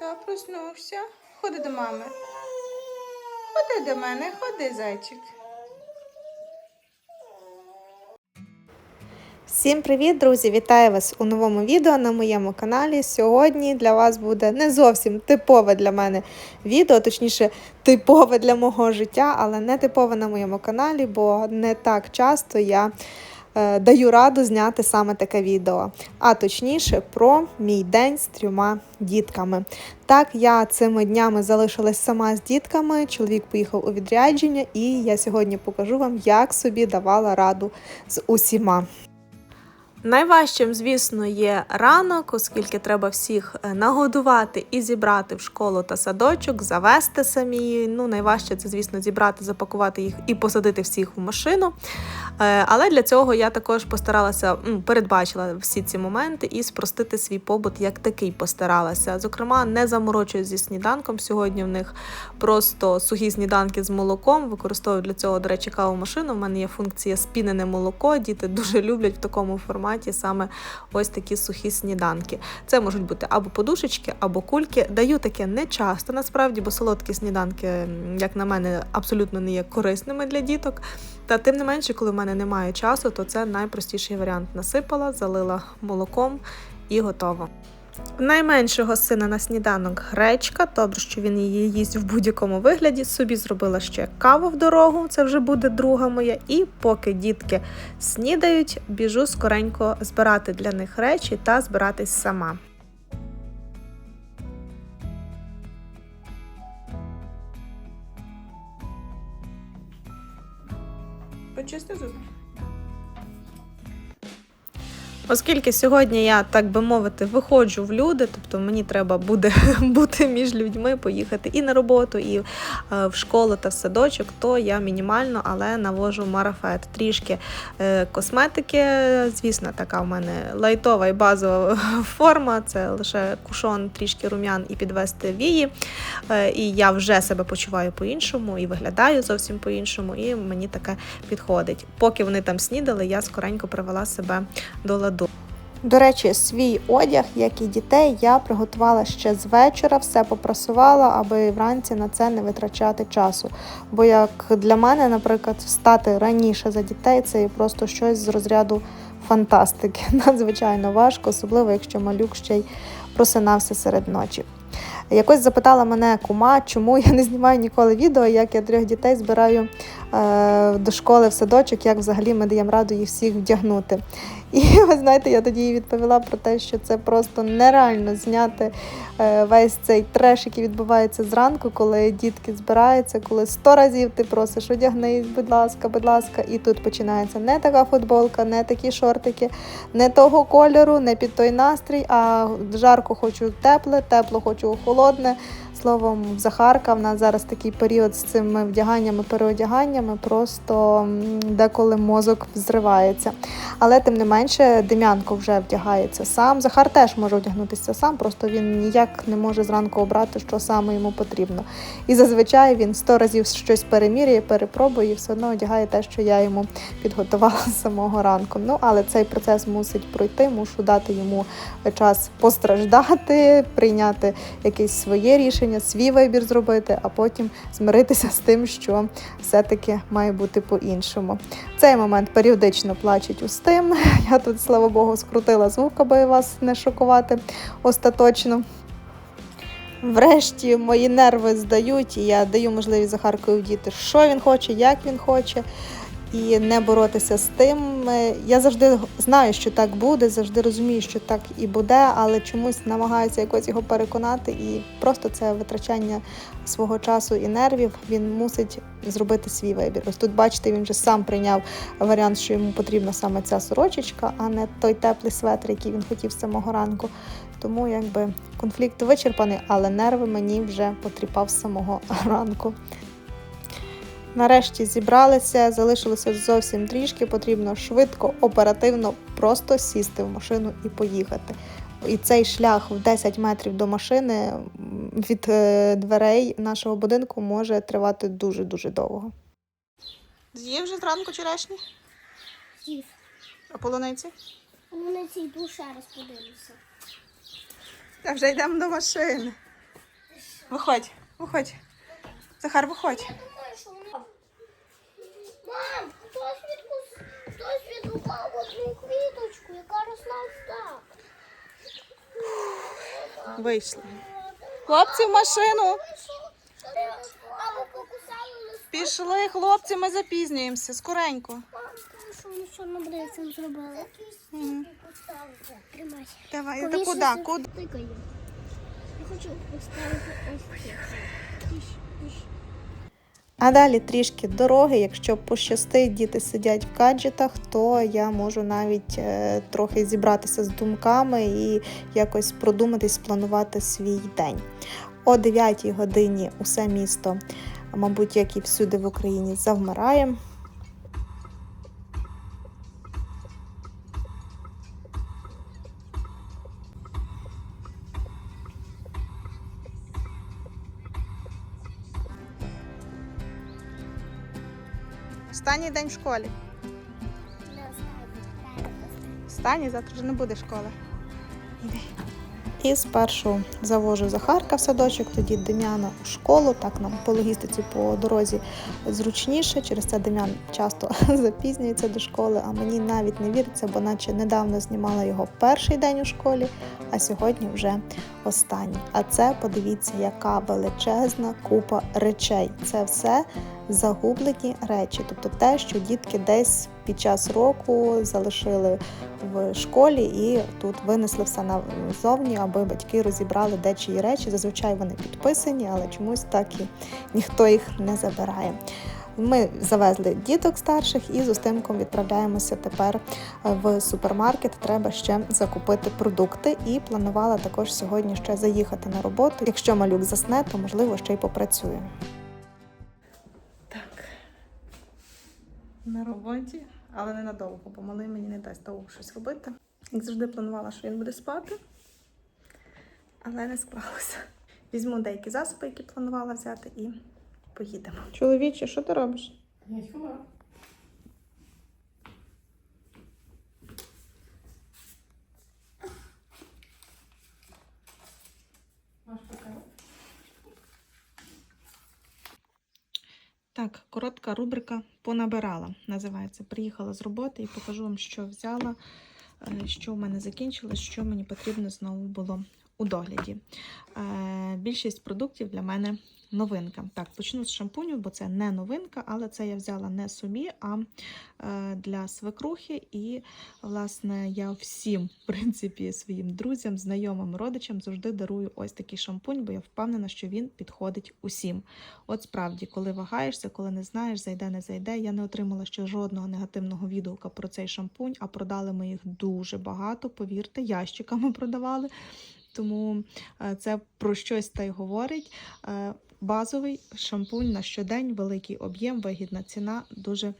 Та проснувся. Ходи до мами. Ходи до мене, ходи, зайчик. Всім привіт, друзі! Вітаю вас у новому відео на моєму каналі. Сьогодні для вас буде не зовсім типове для мене відео, точніше, типове для мого життя, але не типове на моєму каналі, бо не так часто я даю раду зняти саме таке відео. А точніше, про мій день з трьома дітками. Так, я цими днями залишилась сама з дітками. Чоловік поїхав у відрядження, і я сьогодні покажу вам, як собі давала раду з усіма. Найважчим, звісно, є ранок, оскільки треба всіх е, нагодувати і зібрати в школу та садочок, завести самі. Ну, найважче це, звісно, зібрати, запакувати їх і посадити всіх в машину. Е, Але для цього я також постаралася передбачила всі ці моменти і спростити свій побут як такий постаралася. Зокрема, не заморочуюсь зі сніданком. Сьогодні в них просто сухі сніданки з молоком. Використовую для цього, до речі, каву машину. У мене є функція спінене молоко. Діти дуже люблять в такому форматі саме ось такі сухі сніданки. Це можуть бути або подушечки, або кульки. Даю таке не часто, насправді, бо солодкі сніданки, як на мене, абсолютно не є корисними для діток. Та тим не менше, коли в мене немає часу, то це найпростіший варіант. Насипала, залила молоком і готово. Найменшого сина на сніданок гречка, добре, що він її їсть в будь-якому вигляді. Собі зробила ще каву в дорогу, це вже буде друга моя. І поки дітки снідають, біжу скоренько збирати для них речі та збиратись сама. Почисти зуби. Оскільки сьогодні я, так би мовити, виходжу в люди, тобто мені треба буде бути між людьми, поїхати і на роботу, і е, в школу та в садочок, то я мінімально, але навожу марафет. Трішки е, косметики, звісно, така в мене лайтова і базова форма. Це лише кушон, трішки рум'ян і підвести вії. Е, І я вже себе почуваю по-іншому і виглядаю зовсім по-іншому, і мені таке підходить. Поки вони там снідали, я скоренько привела себе до ладу. До речі, свій одяг, як і дітей, я приготувала ще з вечора, все попрасувала, аби вранці на це не витрачати часу. Бо як для мене, наприклад, встати раніше за дітей це просто щось з розряду фантастики. Надзвичайно важко, особливо якщо малюк ще й просинався серед ночі. Якось запитала мене кума, чому я не знімаю ніколи відео, як я трьох дітей збираю е, до школи в садочок, як взагалі ми даємо раду їх всіх вдягнути. І ви знаєте, я тоді їй відповіла про те, що це просто нереально зняти е, весь цей треш, який відбувається зранку, коли дітки збираються, коли сто разів ти просиш одягнись, будь ласка, будь ласка, і тут починається не така футболка, не такі шортики, не того кольору, не під той настрій, а жарко хочу тепле, тепло хочу холодне. Словом, в Захарка в нас зараз такий період з цими вдяганнями, переодяганнями, просто деколи мозок взривається. Але тим не менше, Дем'янко вже вдягається сам. Захар теж може одягнутися сам, просто він ніяк не може зранку обрати, що саме йому потрібно. І зазвичай він сто разів щось переміряє, перепробує і все одно одягає те, що я йому підготувала з самого ранку. Ну, але цей процес мусить пройти, мушу дати йому час постраждати, прийняти якесь своє рішення, свій вибір зробити, а потім змиритися з тим, що все-таки має бути по-іншому. Цей момент періодично плачуть устим. Я тут, слава Богу, скрутила звук, аби вас не шокувати остаточно. Врешті мої нерви здають, і я даю можливість Захаркові вдіти, що він хоче, як він хоче, і не боротися з тим. Е, Я завжди знаю, що так буде, завжди розумію, що так і буде, але чомусь намагаюся якось його переконати, і просто це витрачання свого часу і нервів. Він мусить зробити свій вибір. Ось тут, бачите, він вже сам прийняв варіант, що йому потрібна саме ця сорочечка, а не той теплий светр, який він хотів з самого ранку. Тому якби конфлікт вичерпаний, але нерви мені вже потріпав з самого ранку. Нарешті зібралися, залишилося зовсім трішки. Потрібно швидко, оперативно просто сісти в машину і поїхати. І цей шлях в 10 метрів до машини від е, дверей нашого будинку може тривати дуже дуже довго. З'їв вже зранку черешні? З'їв. А полуниці? Цій йду ще раз подивлюся. Та вже йдемо до машини. Виходь, виходь. Захар, виходь. Що. Мам, хтось відкус... хтось відгукав одну квіточку, яка росла ось так. Вийшли. Хлопці в машину. Маму покусали лист. Пішли, хлопці, ми запізнюємося. Скоренько. Мам, тому що вони чорнобривцем зробили. Мгм. Тримай. Давай, та куди? Куди? Я хочу поставити ось тут. Тиш, тиш. А далі трішки дороги. Якщо пощастить, діти сидять в гаджетах, то я можу навіть е, трохи зібратися з думками і якось продумати, спланувати свій день. О 9 годині усе місто, мабуть, як і всюди в Україні, завмирає. Останній день в школі. Останній, завтра вже не буде школи. І спершу завожу Захарка в садочок, тоді Дем'яна у школу. Так нам по логістиці по дорозі зручніше. Через це Дем'ян часто запізнюється до школи, а мені навіть не віриться, бо наче недавно знімала його перший день у школі, а сьогодні вже останній. А це подивіться, яка величезна купа речей. Це все загублені речі, тобто те, що дітки десь під час року залишили в школі і тут винесли все назовні, аби батьки розібрали де чиї речі. Зазвичай вони підписані, але чомусь так і ніхто їх не забирає. Ми завезли діток старших і з Устимком відправляємося тепер в супермаркет. Треба ще закупити продукти. І планувала також сьогодні ще заїхати на роботу. Якщо малюк засне, то можливо ще й попрацює. На роботі, але ненадовго, бо малий мені не дасть довго щось робити. Як завжди планувала, що він буде спати, але не склалося. Візьму деякі засоби, які планувала взяти, і поїдемо. Чоловіче, що ти робиш? Так, коротка рубрика понабирала. Називається. Приїхала з роботи і покажу вам, що взяла, е, що в мене закінчилось, що мені потрібно знову було у догляді. Е, Більшість продуктів для мене новинка. Так, почну з шампуню, бо це не новинка, але це я взяла не собі, а е, для свекрухи. І, власне, я всім, в принципі, своїм друзям, знайомим, родичам завжди дарую ось такий шампунь, бо я впевнена, що він підходить усім. От справді, коли вагаєшся, коли не знаєш, зайде, не зайде. Я не отримала ще жодного негативного відгука про цей шампунь, а продали ми їх дуже багато. Повірте, ящиками продавали. Тому е, це про щось та й говорить. Базовий шампунь на щодень, великий об'єм, вигідна ціна. Дуже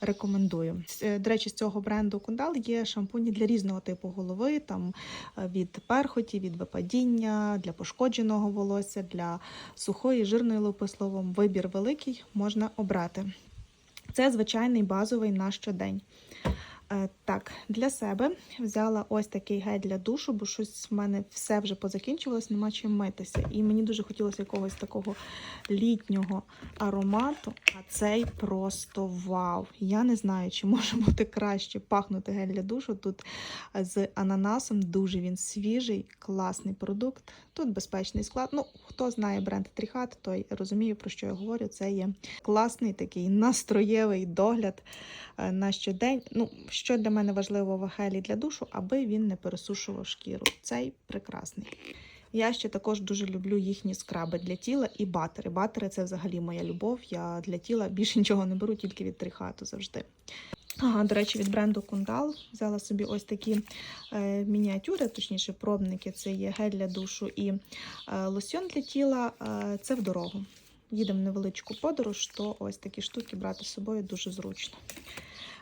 рекомендую. Е, До речі, з цього бренду Кундал є шампуні для різного типу голови, там е, від перхоті, від випадіння, для пошкодженого волосся, для сухої, жирної лупи. Словом, вибір великий можна обрати. Це звичайний базовий на щодень. Е, Так, для себе взяла ось такий гель для душу, бо щось в мене все вже позакінчувалось, нема чим митися. І мені дуже хотілося якогось такого літнього аромату. А цей просто вау! Я не знаю, чи може бути краще пахнути гель для душу. Тут е, з ананасом дуже він свіжий, класний продукт. Тут безпечний склад. Ну, хто знає бренд Тріхат, той розуміє, про що я говорю. Це є класний такий настроєвий догляд е, на щодень. Ну, що для мене важливо в гелі для душу, аби він не пересушував шкіру. Цей прекрасний. Я ще також дуже люблю їхні скраби для тіла і батери. Батери це взагалі моя любов. Я для тіла більше нічого не беру, тільки від трихату завжди. Ага, до речі, від бренду Кундал взяла собі ось такі е, мініатюри, точніше, пробники. Це є гель для душу і е, лосьон для тіла. Е, це в дорогу. Їдемо невеличку подорож, то ось такі штуки брати з собою дуже зручно.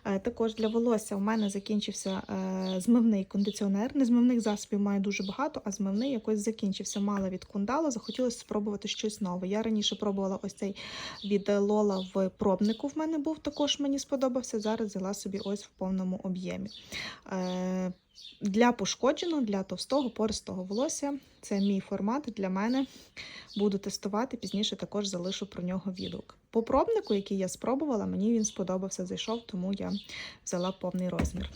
Е, Також для волосся у мене закінчився е, змивний кондиціонер. Незмивних засобів маю дуже багато, а змивний якось закінчився. Мала від кундала, захотілося спробувати щось нове. Я раніше пробувала ось цей від Лола в пробнику. В мене був також мені сподобався. Зараз взяла собі ось в повному об'ємі. Для пошкодженого, для товстого, пористого волосся це мій формат для мене. Буду тестувати, пізніше також залишу про нього відгук. По пробнику, який я спробувала, мені він сподобався, зайшов, тому я взяла повний розмір.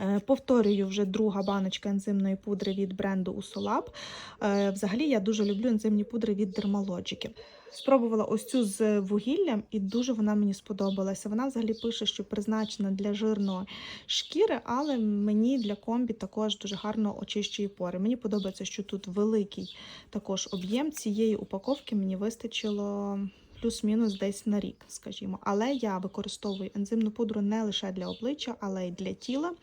Е, Повторюю, вже друга баночка ензимної пудри від бренду Usolab. Е, Взагалі я дуже люблю ензимні пудри від Dermalogic. Спробувала ось цю з вугіллям, і дуже вона мені сподобалася. Вона взагалі пише, що призначена для жирної шкіри, але мені для комбі також дуже гарно очищує пори. Мені подобається, що тут великий також об'єм цієї упаковки мені вистачило. Плюс-мінус десь на рік, скажімо. Але я використовую ензимну пудру не лише для обличчя, але й для тіла,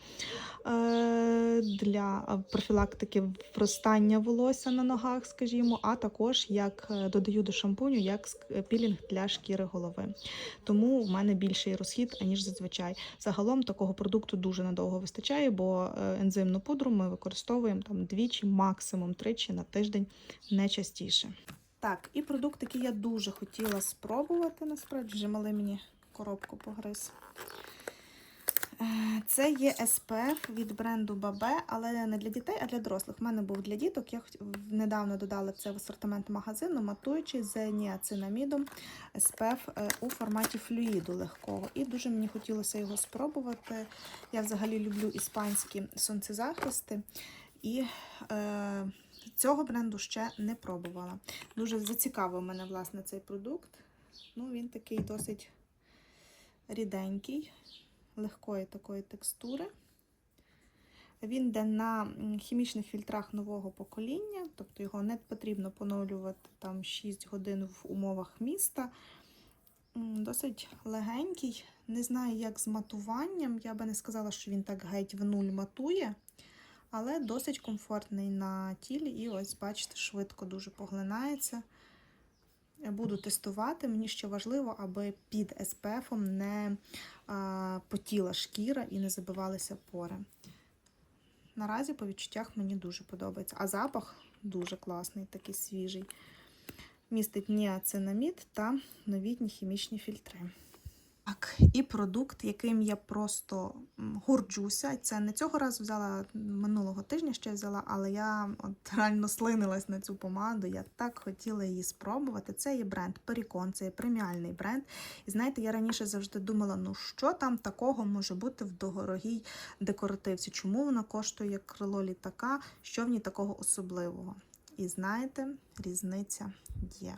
е, для профілактики вростання волосся на ногах, скажімо, а також як е, додаю до шампуню, як пілінг для шкіри голови. Тому в мене більший розхід, аніж зазвичай. Загалом такого продукту дуже надовго вистачає, бо е, ензимну пудру ми використовуємо там двічі, максимум тричі на тиждень, не частіше. Так, і продукт, який я дуже хотіла спробувати, насправді вже малий мені коробку погриз. Е, Це є SPF від бренду Бабе, але не для дітей, а для дорослих. У мене був для діток. Я недавно додала це в асортимент магазину, матуючий з ніацинамідом SPF е, у форматі флюїду легкого. І дуже мені хотілося його спробувати. Я взагалі люблю іспанські сонцезахисти. І е, цього бренду ще не пробувала. Дуже зацікавив мене власне цей продукт. Ну, він такий досить ріденький, легкої такої текстури. Він йде на хімічних фільтрах нового покоління, тобто його не потрібно поновлювати там 6 годин в умовах міста. Досить легенький. Не знаю, як з матуванням. Я би не сказала, що він так геть в нуль матує, але досить комфортний на тілі. І ось, бачите, швидко дуже поглинається. Буду тестувати. Мені ще важливо, аби під SPF не потіла шкіра і не забивалися пори. Наразі по відчуттях мені дуже подобається. А запах дуже класний, такий свіжий. Містить ніацинамід та новітні хімічні фільтри. Так, і продукт, яким я просто горджуся. Це не цього разу взяла минулого тижня ще взяла, але я от реально слинилась на цю помаду. Я так хотіла її спробувати. Це є бренд Pericon, це є преміальний бренд. І знаєте, я раніше завжди думала, ну що там такого може бути в дорогій декоративці? Чому вона коштує як крило літака? Що в ній такого особливого? І знаєте, різниця є.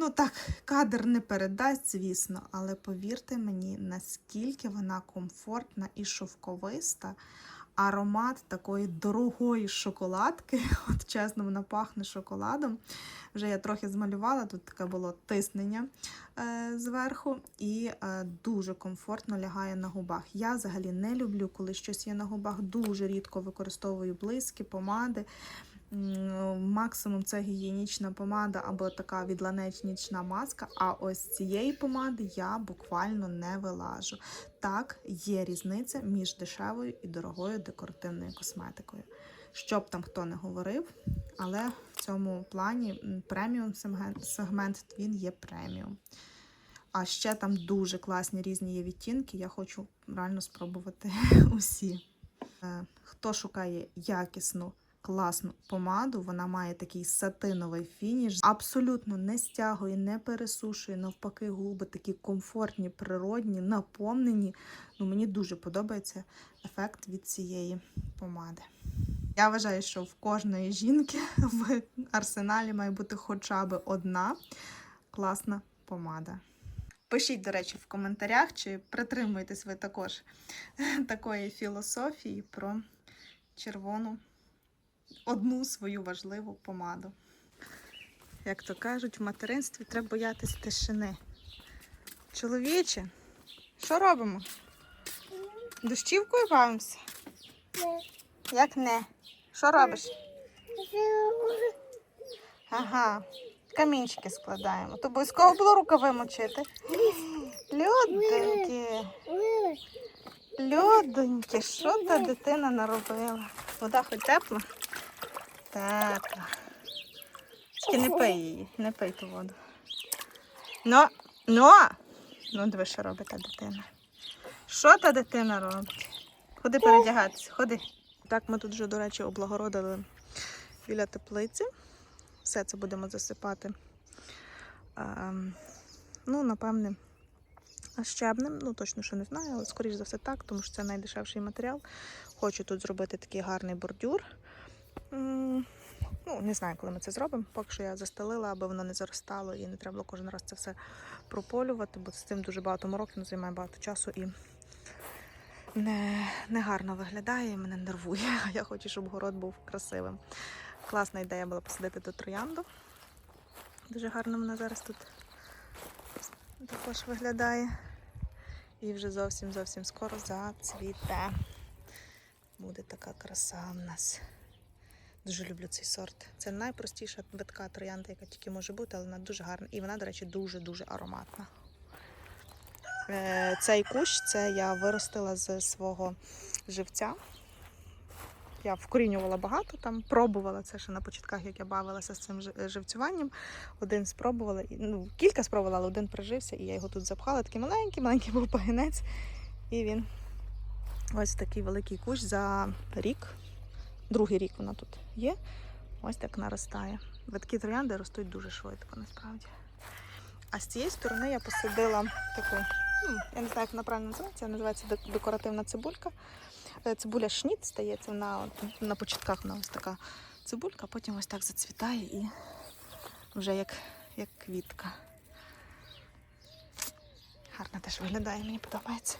Ну так, кадр не передасть, звісно, але повірте мені, наскільки вона комфортна і шовковиста. Аромат такої дорогої шоколадки. От чесно, вона пахне шоколадом. Вже я трохи змалювала, тут таке було тиснення е, зверху, і е, дуже комфортно лягає на губах. Я взагалі не люблю, коли щось є на губах. Дуже рідко використовую блиски, помади. Максимум це гігієнічна помада або така відланеч нічна маска. А ось цієї помади я буквально не вилажу. Так, є різниця між дешевою і дорогою декоративною косметикою. Що б там хто не говорив, але в цьому плані преміум сегмент- сегмент він є преміум. А ще там дуже класні різні є відтінки. Я хочу реально спробувати усі. Е, Хто шукає якісну класну помаду, вона має такий сатиновий фініш, абсолютно не стягує, не пересушує. Навпаки, губи такі комфортні, природні, наповнені. Ну, мені дуже подобається ефект від цієї помади. Я вважаю, що в кожної жінки в арсеналі має бути хоча б одна класна помада. Пишіть, до речі, в коментарях, чи притримуєтесь ви також такої філософії про червону одну свою важливу помаду. Як то кажуть, в материнстві треба боятись тишини. Чоловіче, що робимо? Дощівкою бавимося? Не. Як не? Що робиш? Ага, камінчики складаємо. То обов'язково було рукави мочити. Людоньки, людоньки, що та дитина наробила? Вода хоч тепла? Тепла. Тільки не пий її, не пий ту воду. Ну, ну, ну диви, що робить та дитина. Що та дитина робить? Ходи передягатися, ходи. Так, ми тут вже, до речі, облагородили біля теплиці. Все це будемо засипати. Ем, ну, напевне, щебнем. Ну, точно що не знаю, але скоріш за все так, тому що це найдешевший матеріал. Хочу тут зробити такий гарний бордюр. Ну, не знаю, коли ми це зробимо. Поки що я застелила, аби воно не заростало і не треба було кожен раз це все прополювати, бо з цим дуже багато мороків, займає багато часу і не, не гарно виглядає і мене нервує. Я хочу, щоб город був красивим. Класна ідея була посадити тут троянду. Дуже гарно вона зараз тут також виглядає. І вже зовсім зовсім скоро зацвіте. Буде така краса в нас. Дуже люблю цей сорт. Це найпростіша битка троянда, яка тільки може бути, але вона дуже гарна. І вона, до речі, дуже-дуже ароматна. Е, Цей кущ це я виростила з свого живця. Я вкорінювала багато там, пробувала це ще на початках, як я бавилася з цим живцюванням. Один спробувала, ну, кілька спробувала, але один прижився, і я його тут запхала. Такий маленький, маленький був пагінець. І він ось такий великий кущ за рік. Другий рік вона тут є. Ось так наростає. Витки троянди ростуть дуже швидко, насправді. А з цієї сторони я посадила таку, ну, я не знаю, як вона правильно називається, називається декоративна цибулька. Е, Цибуля шніт стається, вона на початках вона ось така цибулька, потім ось так зацвітає і вже як, як квітка. Гарно теж виглядає, мені подобається.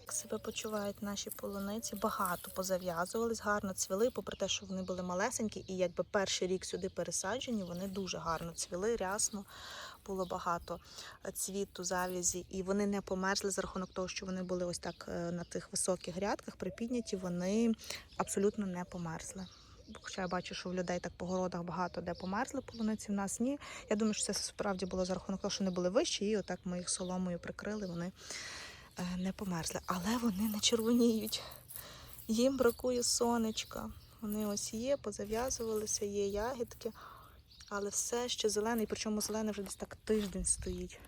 Як себе почувають наші полуниці. Багато позав'язувались, гарно цвіли, попри те, що вони були малесенькі, і якби перший рік сюди пересаджені, вони дуже гарно цвіли, рясно, було багато е, цвіту, завязі, і вони не померзли за рахунок того, що вони були ось так е, на тих високих грядках, припідняті, вони абсолютно не померзли. Хоча я бачу, що в людей так по городах багато де померзли полуниці, в нас ні. Я думаю, що це справді було за рахунок того, що вони були вищі, і отак ми їх соломою прикрили, вони не померзли. Але вони не червоніють. Їм бракує сонечка. Вони ось є, позав'язувалися, є ягідки, але все ще зелений, причому зелений вже десь так тиждень стоїть.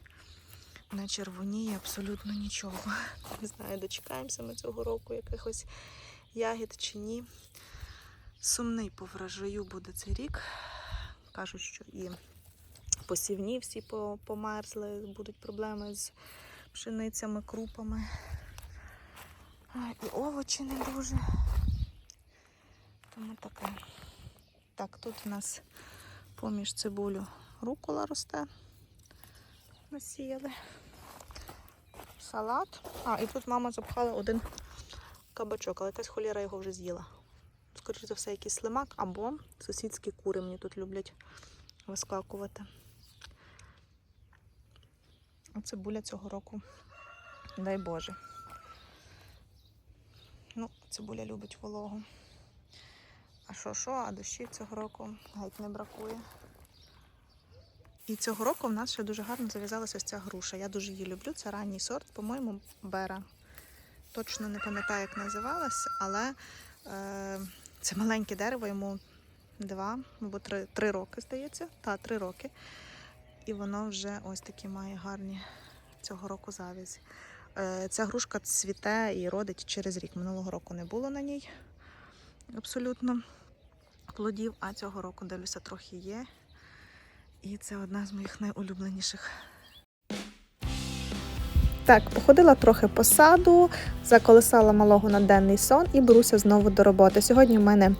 Не червоніє абсолютно нічого. Не знаю, дочекаємося ми цього року якихось ягід чи ні. Сумний по врожаю буде цей рік. Кажуть, що і посівні всі померзли, будуть проблеми з пшеницями, крупами. І овочі не дуже. Тому таке. Так, тут у нас поміж цибулю рукола росте. Насіяли. Салат. А, і тут мама запхала один кабачок, але якась холєра його вже з'їла. Скоріше за все, якийсь слимак або сусідські кури мені тут люблять вискакувати. А цибуля цього року, дай Боже. Ну, цибуля любить вологу. А що, що, а дощів цього року геть не бракує. І цього року в нас ще дуже гарно зав'язалася ось ця груша. Я дуже її люблю. Це ранній сорт, по-моєму, бера. Точно не пам'ятаю, як називалась, але е, це маленьке дерево, йому два або три, три роки, здається. Та, три роки. І воно вже ось такі має гарні цього року завязі. Е, ця грушка цвіте і родить через рік. Минулого року не було на ній абсолютно плодів, а цього року дивлюся, трохи є. І це одна з моїх найулюбленіших Так, походила трохи по саду, заколисала малого на денний сон і беруся знову до роботи. Сьогодні в мене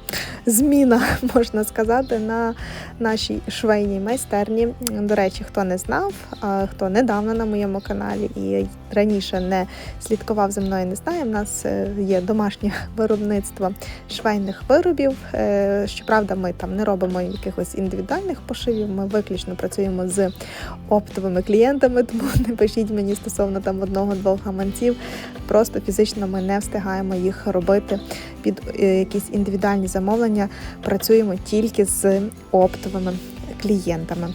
зміна, можна сказати, на нашій швейній майстерні. До речі, хто не знав, хто недавно на моєму каналі і раніше не слідкував за мною, не знає. В нас е, є домашнє виробництво швейних виробів. Е, Щоправда, ми там не робимо якихось індивідуальних пошивів. Ми виключно працюємо з оптовими клієнтами, тому не пишіть мені стосовно там одного-двох гаманців. Просто фізично ми не встигаємо їх робити під е, якісь індивідуальні замовлення. Працюємо тільки з оптовими клієнтами.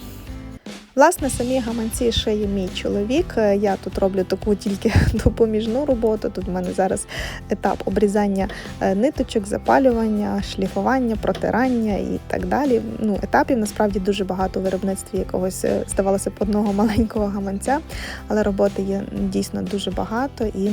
Власне, самі гаманці шиє мій чоловік. Е, Я тут роблю таку тільки допоміжну роботу. Тут в мене зараз етап обрізання е, ниточок, запалювання, шліфування, протирання і так далі. Ну, етапів насправді дуже багато у виробництві якогось е, здавалося б одного маленького гаманця, але роботи є дійсно дуже багато. І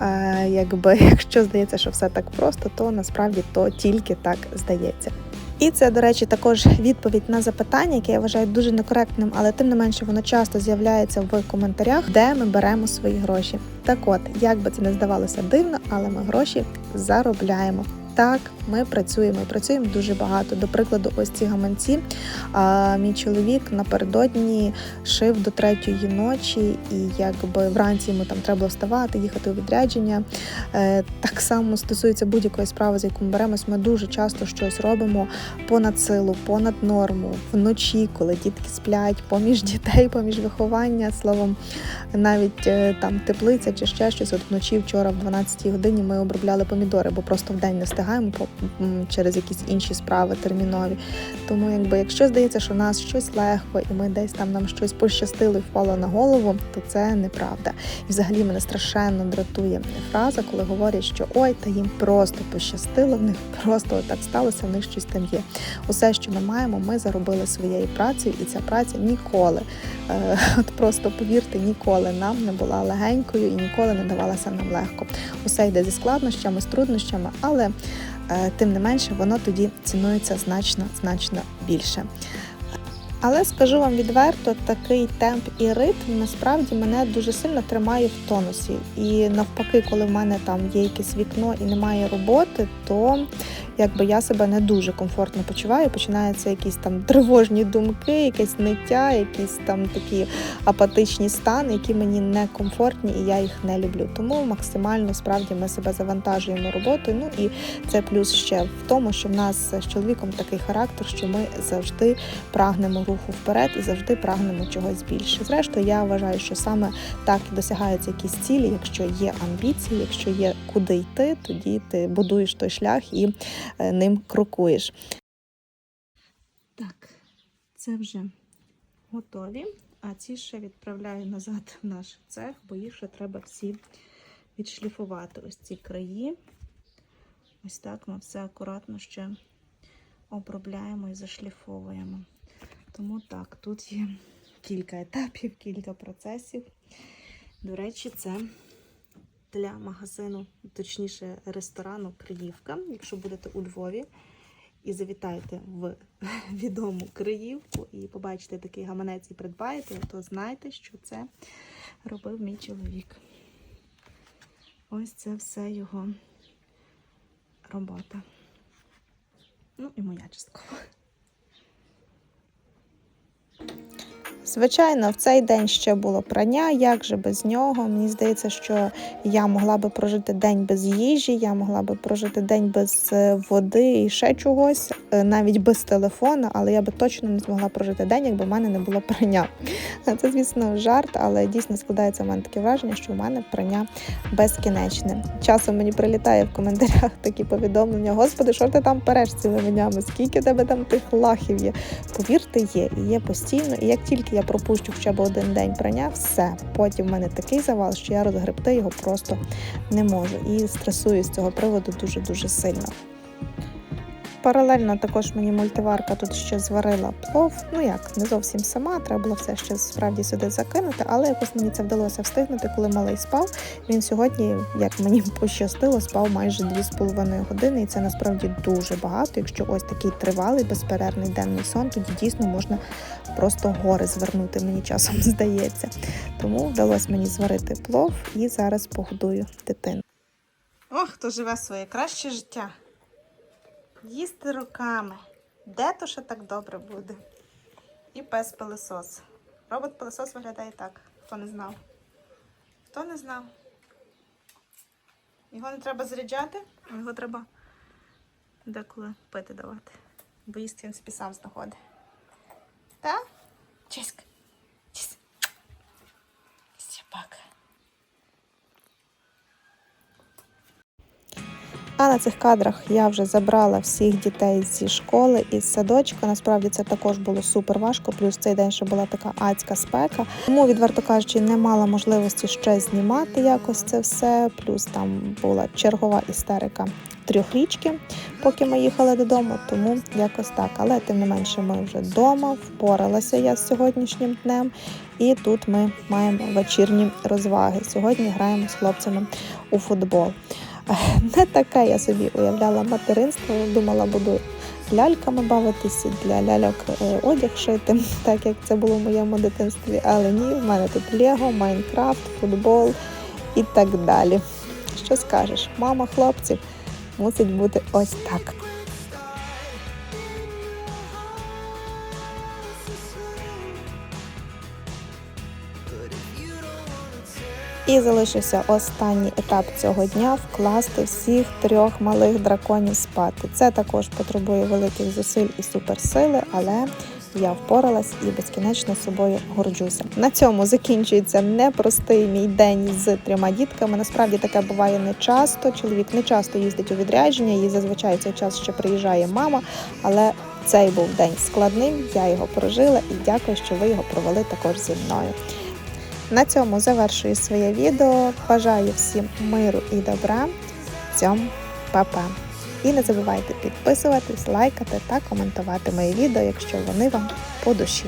е, якби якщо здається, що все так просто, то насправді то тільки так здається. І це, до речі, також відповідь на запитання, яке я вважаю дуже некоректним, але тим не менше воно часто з'являється в коментарях, де ми беремо свої гроші. Так от, як би це не здавалося дивно, але ми гроші заробляємо. Так, ми працюємо і працюємо дуже багато. До прикладу, ось ці гаманці. А, мій чоловік напередодні шив до третьої ночі, і якби вранці йому там треба було вставати, їхати у відрядження. Е, так само стосується будь-якої справи, за яку ми беремось. Ми дуже часто щось робимо понад силу, понад норму, вночі, коли дітки сплять, поміж дітей, поміж виховання. Словом, навіть е, там теплиця чи ще щось. От вночі вчора в 12-й годині ми обробляли помідори, бо просто в день не встигаємо через якісь інші справи термінові. Тому, якби якщо здається, що у нас щось легко, і ми десь там нам щось пощастило і впало на голову, то це неправда. І взагалі мене страшенно дратує фраза, коли говорять, що ой, та їм просто пощастило, в них просто так сталося, в них щось там є. Усе, що ми маємо, ми заробили своєю працею, і ця праця ніколи, е, от просто повірте, ніколи нам не була легенькою і ніколи не давалася нам легко. Усе йде зі складнощами, з труднощами, але тим не менше воно тоді цінується значно, значно більше. Але скажу вам відверто, такий темп і ритм насправді мене дуже сильно тримає в тонусі. І навпаки, коли в мене там є якесь вікно і немає роботи, то якби я себе не дуже комфортно почуваю. Починаються якісь там тривожні думки, якесь ниття, якісь там такі апатичні стани, які мені не комфортні, і я їх не люблю. Тому максимально справді ми себе завантажуємо роботою. Ну і це плюс ще в тому, що в нас з чоловіком такий характер, що ми завжди прагнемо руху вперед і завжди прагнемо чогось більше. Зрештою, я вважаю, що саме так і досягаються якісь цілі, якщо є амбіції, якщо є куди йти, тоді ти будуєш той шлях і е, ним крокуєш. Так, це вже готові. А ці ще відправляю назад в наш цех, бо їх ще треба всі відшліфувати. Ось ці краї. Ось так ми все акуратно ще обробляємо і зашліфовуємо. Тому так, тут є кілька етапів, кілька процесів. До речі, це для магазину, точніше, ресторану Криївка. Якщо будете у Львові і завітаєте в відому Криївку і побачите такий гаманець і придбаєте, то знайте, що це робив мій чоловік. Ось це все його робота. Ну і моя часткова. Звичайно, в цей день ще було прання. Як же без нього? Мені здається, що я могла би прожити день без їжі, я могла би прожити день без е, води і ще чогось, е, навіть без телефону, але я би точно не змогла прожити день, якби в мене не було прання. Це, звісно, жарт, але дійсно складається в мене таке враження, що в мене прання безкінечне. Часом мені прилітає в коментарях такі повідомлення: Господи, що ти там переш цілими днями? Скільки тебе там тих лахів є? Повірте, є і є постійно. І як тільки я пропущу хоча б один день прання, все. Потім в мене такий завал, що я розгребти його просто не можу. І стресую з цього приводу дуже дуже сильно. Паралельно також мені мультиварка тут ще зварила плов. Ну як, не зовсім сама, треба було все ще справді сюди закинути, але якось мені це вдалося встигнути, коли малий спав. Він сьогодні, як мені пощастило, спав майже 2,5 години, і це насправді дуже багато. Якщо ось такий тривалий, безперервний денний сон, тоді дійсно можна просто гори звернути, мені часом здається. Тому вдалося мені зварити плов і зараз погодую дитину. Ох, хто живе своє краще життя. Їсти руками. Де то ще так добре буде? І пес пилисос. Робот пилисос виглядає так, хто не знав. Хто не знав? Його не треба заряджати, а його треба деколи пити давати. Бо їсти він собі сам знаходить. Так? Чиська. Чись. Собака. А на цих кадрах я вже забрала всіх дітей зі школи із садочка. Насправді це також було супер важко. Плюс цей день ще була така адська спека. Тому, відверто кажучи, не мала можливості ще знімати якось це все. Плюс там була чергова істерика трьохрічки, поки ми їхали додому. Тому якось так. Але тим не менше, ми вже вдома, впоралася я з сьогоднішнім днем. І тут ми маємо вечірні розваги. Сьогодні граємо з хлопцями у футбол. Не таке я собі уявляла материнство. Думала, буду ляльками бавитися, для ляльок е, одяг шити, так як це було в моєму дитинстві. Але ні, в мене тут Лего, Майнкрафт, футбол і так далі. Що скажеш, мама хлопців мусить бути ось так. І залишився останній етап цього дня вкласти всіх трьох малих драконів спати. Це також потребує великих зусиль і суперсили, але я впоралась і безкінечно собою горджуся. На цьому закінчується непростий мій день з трьома дітками. Насправді таке буває не часто. Чоловік не часто їздить у відрядження, і зазвичай цей час ще приїжджає мама. Але цей був день складним. Я його прожила і дякую, що ви його провели також зі мною. На цьому завершую своє відео. Бажаю всім миру і добра. Цьом, па-па! І не забувайте підписуватись, лайкати та коментувати мої відео, якщо вони вам по душі.